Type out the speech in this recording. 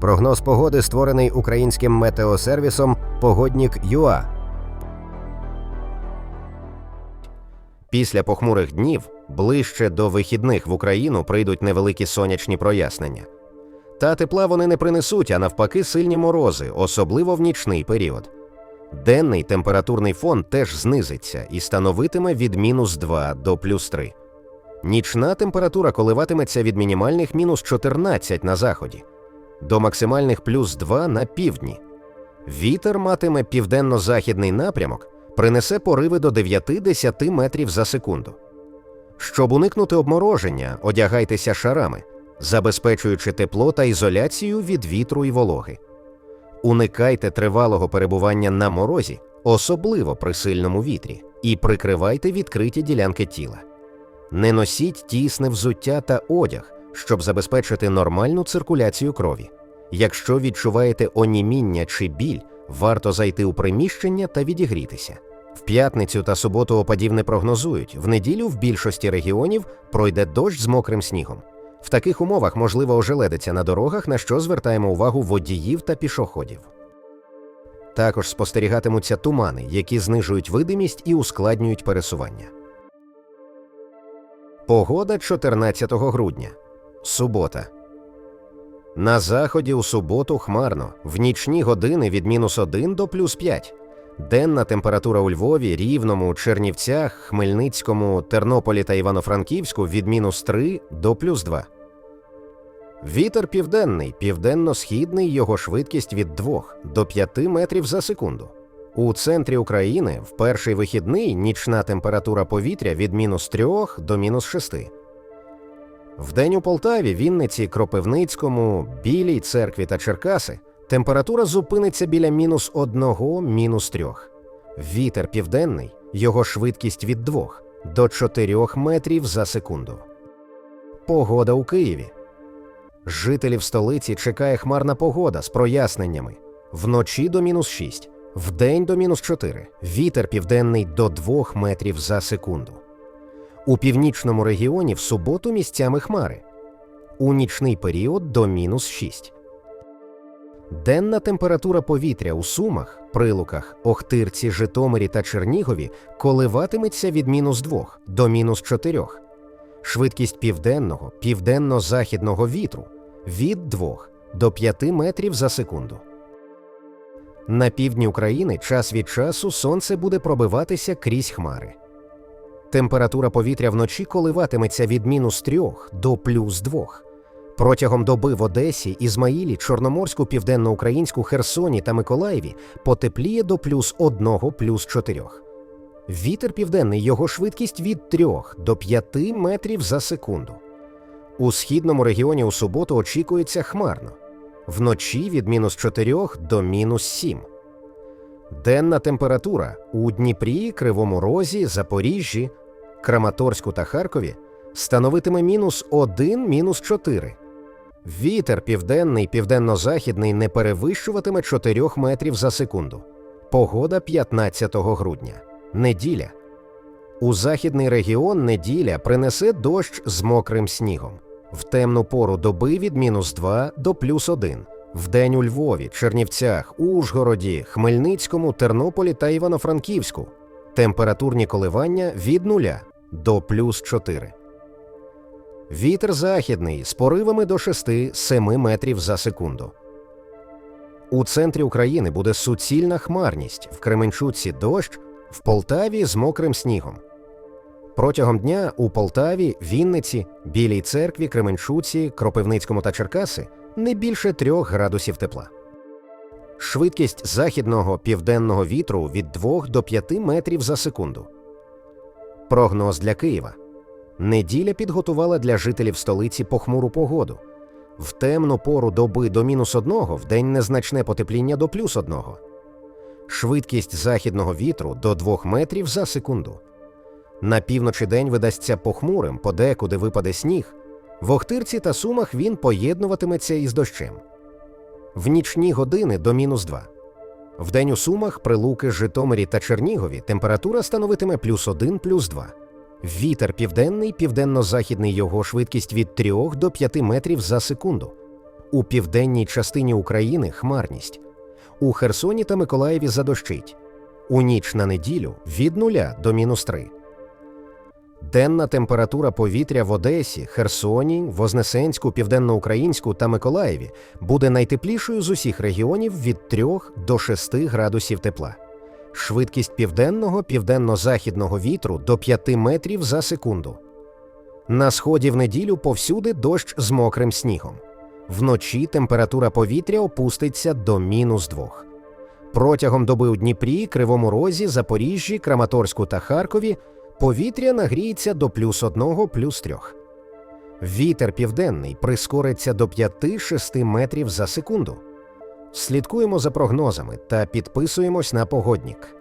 Прогноз погоди створений українським метеосервісом Погоднік ЮА. Після похмурих днів ближче до вихідних в Україну прийдуть невеликі сонячні прояснення. Та тепла вони не принесуть, а навпаки, сильні морози, особливо в нічний період. Денний температурний фон теж знизиться і становитиме від мінус 2 до плюс 3. Нічна температура коливатиметься від мінімальних мінус 14 на заході до максимальних плюс 2 на півдні. Вітер матиме південно-західний напрямок, принесе пориви до 9-10 метрів за секунду. Щоб уникнути обмороження, одягайтеся шарами, забезпечуючи тепло та ізоляцію від вітру і вологи. Уникайте тривалого перебування на морозі, особливо при сильному вітрі, і прикривайте відкриті ділянки тіла. Не носіть тісне взуття та одяг, щоб забезпечити нормальну циркуляцію крові. Якщо відчуваєте оніміння чи біль, варто зайти у приміщення та відігрітися. В п'ятницю та суботу опадів не прогнозують. В неділю в більшості регіонів пройде дощ з мокрим снігом. В таких умовах можливо ожеледиться на дорогах, на що звертаємо увагу водіїв та пішоходів. Також спостерігатимуться тумани, які знижують видимість і ускладнюють пересування. Погода 14 грудня. Субота. На заході у суботу хмарно, в нічні години від мінус 1 до плюс 5. Денна температура у Львові, Рівному, Чернівцях, Хмельницькому, Тернополі та Івано-Франківську від мінус 3 до плюс 2. Вітер південний, південно-східний, його швидкість від 2 до 5 метрів за секунду. У центрі України в перший вихідний нічна температура повітря від мінус 3 до мінус 6. Вдень у Полтаві, Вінниці, Кропивницькому, Білій церкві та Черкаси температура зупиниться біля мінус 1, мінус 3. Вітер південний, його швидкість від 2 до 4 метрів за секунду. Погода у Києві. Жителів столиці чекає хмарна погода з проясненнями. Вночі до мінус 6, вдень до мінус 4, вітер південний до 2 метрів за секунду. У північному регіоні в суботу місцями хмари. У нічний період до мінус 6. Денна температура повітря у Сумах, Прилуках, Охтирці, Житомирі та Чернігові коливатиметься від мінус 2 до мінус 4. Швидкість південного, південно-західного вітру від 2 до 5 метрів за секунду. На півдні України час від часу сонце буде пробиватися крізь хмари. Температура повітря вночі коливатиметься від мінус 3 до плюс 2. Протягом доби в Одесі, Ізмаїлі, Чорноморську, Південноукраїнську, Херсоні та Миколаєві потепліє до плюс 1 плюс 4. Вітер південний його швидкість від 3 до 5 метрів за секунду. У східному регіоні у суботу очікується хмарно. Вночі від мінус 4 до мінус 7. Денна температура у Дніпрі, Кривому Розі, Запоріжжі, Краматорську та Харкові становитиме мінус 1, мінус 4. Вітер південний, південно-західний не перевищуватиме 4 метрів за секунду. Погода 15 грудня. Неділя. У західний регіон неділя принесе дощ з мокрим снігом. В темну пору доби від мінус 2 до плюс 1. Вдень у Львові, Чернівцях, Ужгороді, Хмельницькому, Тернополі та Івано-Франківську. Температурні коливання від 0 до плюс 4. Вітер західний з поривами до 6-7 метрів за секунду. У центрі України буде суцільна хмарність, в Кременчуці дощ, в Полтаві з мокрим снігом. Протягом дня у Полтаві, Вінниці, Білій церкві, Кременчуці, Кропивницькому та Черкаси не більше 3 градусів тепла. Швидкість західного південного вітру від 2 до 5 метрів за секунду. Прогноз для Києва. Неділя підготувала для жителів столиці похмуру погоду. В темну пору доби до мінус одного в день незначне потепління до плюс одного. Швидкість західного вітру до 2 метрів за секунду. На півночі день видасться похмурим, подекуди випаде сніг. В Охтирці та Сумах він поєднуватиметься із дощем. В нічні години до мінус 2. Вдень у Сумах, Прилуки, Житомирі та Чернігові температура становитиме плюс 1, плюс 2. Вітер південний, південно-західний його швидкість від 3 до 5 метрів за секунду. У південній частині України хмарність. У Херсоні та Миколаєві задощить. У ніч на неділю від 0 до мінус 3. Денна температура повітря в Одесі, Херсоні, Вознесенську, Південноукраїнську та Миколаєві буде найтеплішою з усіх регіонів від 3 до 6 градусів тепла. Швидкість південного південно-західного вітру до 5 метрів за секунду. На сході в неділю повсюди дощ з мокрим снігом. Вночі температура повітря опуститься до мінус 2. Протягом доби у Дніпрі, Кривому Розі, Запоріжжі, Краматорську та Харкові повітря нагріється до плюс 1, плюс 3. Вітер південний прискориться до 5-6 метрів за секунду. Слідкуємо за прогнозами та підписуємось на погоднік.